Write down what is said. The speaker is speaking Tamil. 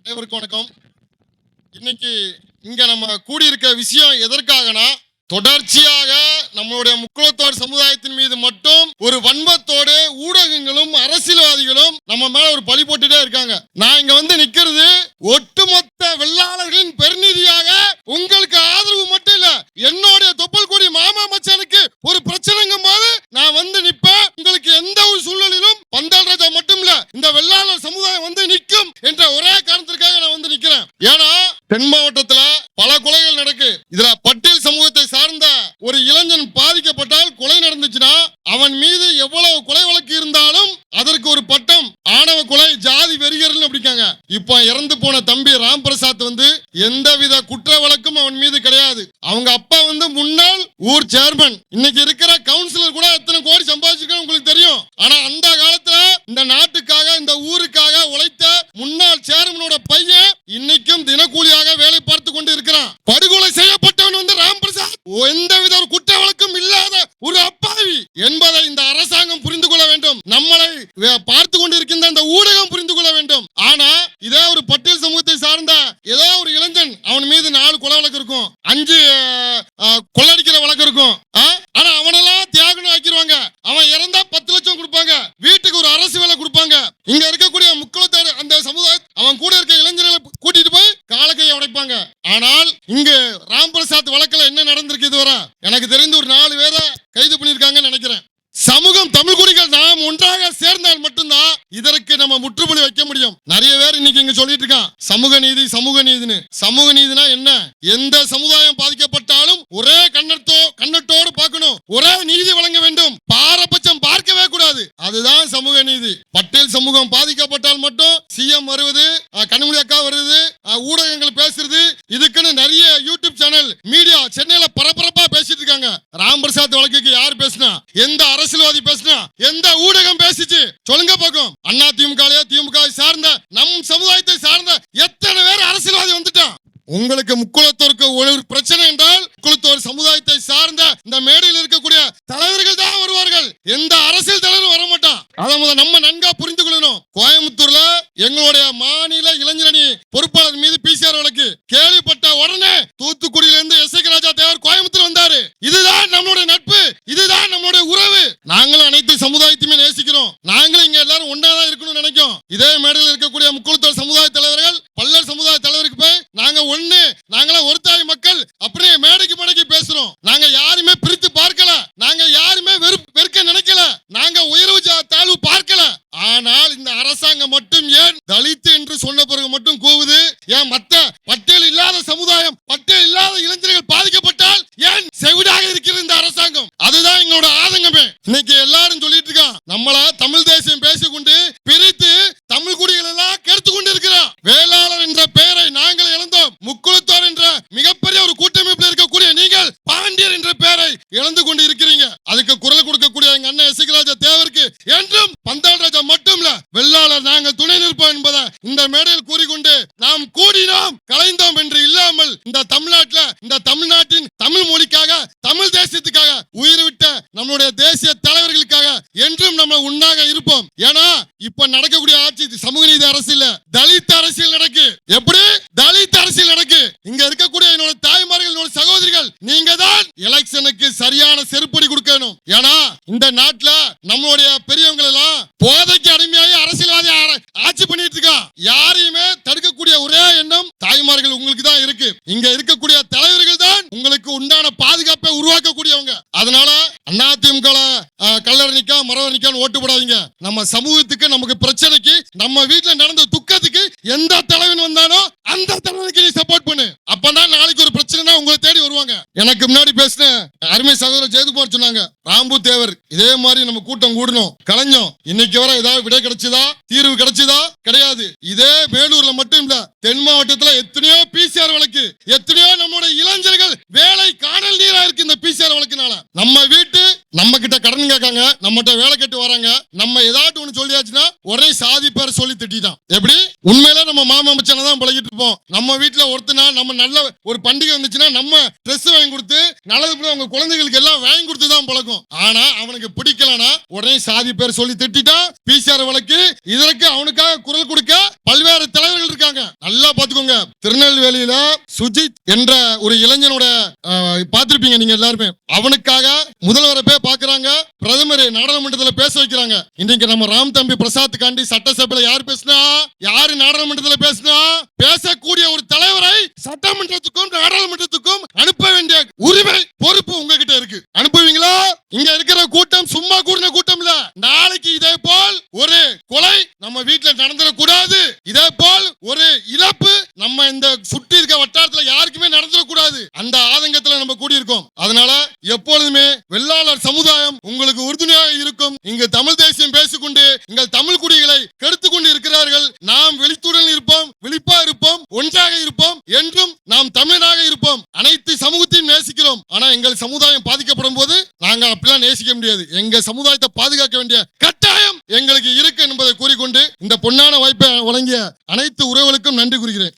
அனைவருக்கும் வணக்கம். இன்னைக்கு இங்க நம்ம கூடியிருக்க விஷயம் எதற்காகனா தொடர்ச்சியாக நம்மளுடைய முக்குளத்தோர் சமுதாயத்தின் மீது மட்டும் ஒரு வன்மத்தோடு ஊடகங்களும் அரசியல்வாதிகளும் நம்ம மேல ஒரு பழி போட்டுட்டே இருக்காங்க. நான் இங்க வந்து நிக்கிறது ஒட்டுமொத்த வெள்ளாளர்களின் பெருநிதியாக உங்களுக்கு ஆதரவு மட்டும் இல்ல என்னுடைய தொப்பல் கொடி மாமா மச்சானுக்கு ஒரு பிரச்சனைங்கும் போது நான் வந்து நிப்பேன் உங்களுக்கு எந்த ஒரு சூழ்நிலையிலும் பந்தால் ராஜா மட்டும் இல்ல இந்த வெள்ளாளர் சமுதாயம் வந்து நிற்கும் என்ற ஒரே காரணத்திற்காக நான் வந்து நிக்கிறேன் ஏன்னா தென் மாவட்டத்துல பல கொலைகள் நடக்கு இதுல பட்டேல் சமூகத்தை சார்ந்த ஒரு இளைஞன் பாதிக்கப்பட்டால் கொலை நடந்துச்சுன்னா அவன் மீது எவ்வளவு கொலை வழக்கு இருந்தாலும் அதற்கு ஒரு பட்டம் ஆணவ கொலை ஜாதி வெறியர்கள் அப்படிக்காங்க. இப்போ இறந்து போன தம்பி ராம் பிரசாத் வந்து எந்தவித குற்ற வழக்கும் அவன் மீது கிடையாது. அவங்க அப்பா வந்து முன்னாள் ஊர் சேர்மன். இன்னைக்கு இருக்கிற கவுன்சிலர் கூட எத்தனை கோடி சம்பாதிச்சிருக்காங்க உங்களுக்கு தெரியும். ஆனா அந்த காலத்துல இந்த நாட்டுக்காக இந்த ஊர் உழைத்த முன்னாள் சேர்மனோட பையன் இன்னைக்கும் தினக்கூலியாக வேலை பார்த்து கொண்டு இருக்கிறான் படுகொலை செய்யப்பட்டவன் வந்து ராம் பிரசாத் எந்தவித ஒரு குற்ற வழக்கும் இல்லாத ஒரு அப்பாவி என்பதை இந்த அரசாங்கம் புரிந்து கொள்ள வேண்டும் நம்மளை வே- பார்த்து கொண்டிருக்கின்ற இந்த ஊடகம் புரிந்து கொள்ள வேண்டும் ஆனா இதே ஒரு பட்டியல் சமூகத்தை சார்ந்த ஏதோ ஒரு இளைஞன் அவன் மீது நாலு கொலை வழக்கு இருக்கும் அஞ்சு கொள்ளடிக்கிற வழக்கு இருக்கும். ஆனா அவனெல்லாம் தியாகனம் ஆக்கிடுவாங்க அவன் இறந்தா பத்து லட்சம் கொடுப்பாங்க. வீட்டுக்கு ஒரு அரசு வேலை கொடுப்பாங்க. இங்க இருக்கக்கூடிய முக்களத்தார் அந்த சமுதாய அவன் கூட இருக்க இளைஞர்களை கூட்டிட்டு போய் காலக்கையை உடைப்பாங்க. ஆனால் இங்கு ராம் பிரசாத் வழக்குல என்ன நடந்திருக்கு இதுவரை? எனக்கு தெரிந்து ஒரு நாலு பேரை கைது பண்ணியிருக்காங்கன்னு நினைக்கிறேன். சமூகம் தமிழ் குடிகள் நாம் ஒன்றாக சேர்ந்தால் மட்டும்தான் இதற்கு நம்ம முற்றுப்புள்ளி வைக்க முடியும். நிறைய பேர் இன்னைக்கு இங்க சொல்லிட்டு இருக்கான். சமூக நீதி சமூக நீதினு சமூக நீதினா என்ன? எந்த சமுதாயம் பாதிக்கப்பட்டாலும் ஒரே கண்ணத்தோ கண்ணத்தோடு பார்க்கணும். ஒரே நீதி வழங்க வேண்டும். பாரபட்சம் பார்க்கவே கூடாது. அதுதான் சமூக நீதி. பட்டேல் சமூகம் பாதிக்கப்பட்டால் மட்டும் சிஎம் வருவது கனிமொழி அக்கா வருது ஊடகங்கள் பேசுறது இதுக்குன்னு நிறைய யூடியூப் சேனல் மீடியா சென்னையில பரபரப்பா பேசிட்டு இருக்காங்க. ராம் பிரசாத் வழக்குக்கு யார் பேசினா? எந்த அரசியல்வாதி பேசினா எந்த ஊடகம் பேசிச்சு? சொல்லுங்க பார்க்கும் அண்ணா திமுக திமுக சார்ந்த நம் சமுதாயத்தை சார்ந்த எத்தனை பேர் அரசியல்வாதி வந்துட்டான்? உங்களுக்கு முக்குளத்தோருக்கு ஒரு பிரச்சனை என்றால் முக்குளத்தோர் சமுதாயத்தை சார்ந்த இந்த மேடையில் இருக்கக்கூடிய தலைவர்கள் தான் வருவார்கள். எந்த அரசியல் தலைவரும் வர மாட்டான் அதை முத நம்ம நன்கா புரிந்து கொள்ளணும் கோயம்புத்தூர்ல எங்களுடைய மாநில இளைஞர் பொறுப்பாளர் மீது பிசிஆர் வழக்கு கேள்விப்பட்ட உடனே தூத்துக்குடியில இருந்து எஸ் ராஜா தேவர் கோயம்புத்தூர் வந்தாரு இதுதான் நம்மளுடைய நட்பு இதுதான் நம்மளுடைய உறவு நாங்களும் அனைத்து சமுதாயத்தையுமே நேசிக்கிறோம். நாங்களும் இங்க எல்லாரும் ஒன்றாதான் இருக்கணும்னு நினைக்கும் இதே மேடையில் இருக்கக்கூடிய முக்குளத்தோர் சமுதாய தலைவர்கள் பல்லர் சமுதாய தலைவருக்கு போய் நாங்க ஒண்ணு நாங்களாம் ஒருத்தாய் மக்கள் அப்படியே மேடைக்கு மேடைக்கு பேசுறோம். நாங்க யாருமே பிரித்து பார்க்கல. நாங்க யாருமே வெறு வெறுக்க நினைக்கல. நாங்க உயர்வு தாழ்வு பார்க்கல. ஆனால் இந்த அரசாங்கம் மட்டும் ஏன் தலித்து என்று சொன்ன பிறகு மட்டும் கூவுது? ஏன் மத்த பட்டியல் இல்லாத சமுதாயம் பட்டியல் இல்லாத இளைஞர்கள் பாதிக்க ஆதங்கம் அதுதான் எங்களோட ஆதங்கமே. இன்னைக்கு எல்லாரும் சொல்லிட்டு இருக்கான் நம்மள தமிழ் தேசியம் பேசிக்கொண்டு பிரித்து தமிழ் குடிகள் எல்லாம் கெடுத்து கொண்டு இருக்கிறோம் வேளாளர் என்ற பெயரை நாங்கள் இழந்தோம். முக்குளத்தோர் என்ற மிகப்பெரிய ஒரு கூட்டமைப்பில் இருக்கக்கூடிய நீங்கள் பாண்டியர் என்ற பெயரை இழந்து கொண்டு இருக்கிறீங்க அதுக்கு குரல் கொடுக்கக்கூடிய எங்க அண்ணன் எசகிராஜா தேவருக்கு என்றும் பந்தால் ராஜா மட்டும் இல்ல வெள்ளாளர் நாங்கள் துணை நிற்போம் என்பதை இந்த மேடையில் கூறிக்கொண்டு நாம் கூடினோம் கலைந்தோம் என்று இல்லாமல் இந்த தமிழ்நாட்டுல இந்த தமிழ்நாட்டின் தமிழ் மொழிக்காக தமிழ் தேசியத்துக்காக உயிர் விட்ட நம்மளுடைய தேசிய தலைவர்களுக்காக என்றும் நம்ம உண்ணாக இருப்போம். ஏன்னா இப்ப நடக்கக்கூடிய ஆட்சி சமூக நீதி அரசியல் தலித் அரசியல் நடக்கு. எப்படி? தலித் அரசியல் நடக்கு. இங்க இருக்கக்கூடிய என்னோட தாய்மார்கள் என்னோட சகோதரிகள் நீங்க தான் எலெக்ஷனுக்கு சரியான செருப்படி கொடுக்கணும். ஏன்னா இந்த நாட்டுல நம்மளுடைய பெரியவங்க எல்லாம் அடிமையாகி அரசியல்வாதி ஆர- ஆட்சி பண்ணிட்டு இருக்கான் யாரையுமே தடுக்கக்கூடிய ஒரே எண்ணம் தாய்மார்கள் உங்களுக்கு தான் இருக்கு இங்க இருக்கக்கூடிய தலைவர்கள் தான் உங்களுக்கு உண்டான பாதுகாப்பை உருவாக்கக்கூடியவங்க அதனால அதிமுக கல்லறை நிக்கா மரம் நிக்கான்னு ஓட்டு போடாதீங்க. நம்ம சமூகத்துக்கு நமக்கு பிரச்சனைக்கு நம்ம வீட்டுல நடந்த துக்கத்துக்கு எந்த தலைவன் வந்தானோ அந்த தலைவனுக்கு நீ சப்போர்ட் பண்ணு. அப்பதான் நாளைக்கு ஒரு பிரச்சனைனா உங்களை தேடி வருவாங்க. எனக்கு முன்னாடி பேசின அருமை சகோதரர் ஜெயக்குமார் சொன்னாங்க ராம்பு தேவர் இதே மாதிரி நம்ம கூட்டம் கூடணும். கலைஞம் இன்னைக்கு வர ஏதாவது விடை கிடைச்சதா? தீர்வு கிடைச்சதா? கிடையாது. இதே வேலூர்ல மட்டும் இல்ல தென் மாவட்டத்துல எத்தனையோ பிசிஆர் வழக்கு எத்தனையோ நம்மளுடைய இளைஞர்கள் வேலை காணல் நீரா இருக்கு இந்த பிசிஆர் வழக்குனால. நம்ம வீட்டு நம்ம கிட்ட கடன் கேட்காங்க நம்மகிட்ட வேலை கேட்டு வராங்க. நம்ம ஏதாட்டு ஒண்ணு சொல்லியாச்சுன்னா உடனே சாதி பேர் சொல்லி திட்டான் எப்படி? உண்மையில நம்ம மாமா மச்சான தான் பழகிட்டு இருப்போம். நம்ம வீட்டுல ஒருத்தனா நம்ம நல்ல ஒரு பண்டிகை வந்துச்சுன்னா நம்ம ட்ரெஸ் வாங்கி கொடுத்து நல்லது கூட அவங்க குழந்தைகளுக்கு எல்லாம் வாங்கி கொடுத்து தான் பழக்கம் ஆனா அவனுக்கு பிடிக்கலனா உடனே சாதி பேர் சொல்லி திட்டான் பிசிஆர் வழக்கு இதற்கு அவனுக்காக குரல் கொடுக்க பல்வேறு தலைவர்கள் இருக்காங்க. நல்லா பாத்துக்கோங்க திருநெல்வேலியில சுஜித் என்ற ஒரு இளைஞனோட பார்த்திருப்பீங்க நீங்க எல்லாருமே. அவனுக்காக முதல்வரை போய் பாக்குறாங்க பிரதமர் நாடாளுமன்றத்துல பேச வைக்கிறாங்க. இன்னைக்கு நம்ம ராம் தம்பி பிரசாத் காண்டி சட்டசபையில யார் பேசினா? யாரு நாடாளுமன்றத்துல பேசினா? பேசக்கூடிய ஒரு தலைவரை சட்டமன்றத்துக்கும் நாடாளுமன்றத்துக்கும் அனுப்ப வேண்டிய உரிமை பொறுப்பு உங்ககிட்ட இருக்கு. அனுப்புவீங்களா? இங்க இருக்கிற கூட்டம் சும்மா கூடின கூட்டம் இல்ல. நாளைக்கு இதே போல் ஒரு கொலை நம்ம வீட்டுல நடந்துடக்கூடாது. இதே போல் ஒரு இழப்பு நம்ம இந்த சுற்றி இருக்க வட்டாரத்துல யாருக்குமே நடந்துடக்கூடாது அந்த ஆதங்கத்துல நம்ம கூடியிருக்கோம். அதனால எப்பொழுதுமே வெள்ளாளர் சமுதாயம் உங்களுக்கு உறுதுணையாக இருக்கும். இங்கு தமிழ் தேசியம் பேசிக்கொண்டு எங்கள் தமிழ் குடிகளை கெடுத்து கொண்டு இருக்கிறார்கள். நாம் வெளித்துடன் இருப்போம் விழிப்பா இருப்போம் ஒன்றாக இருப்போம் என்றும் நாம் தமிழனாக இருப்போம். அனைத்து சமூகத்தையும் நேசிக்கிறோம். ஆனா எங்கள் சமுதாயம் பாதிக்கப்படும் போது நாங்க அப்படிலாம் நேசிக்க முடியாது. எங்க சமுதாயத்தை பாதுகாக்க வேண்டிய கட்டாயம் எங்களுக்கு இருக்கு என்பதை கூறிக்கொண்டு இந்த பொன்னான வாய்ப்பை வழங்கிய அனைத்து உறவுகளுக்கும் நன்றி கூறுகிறேன்.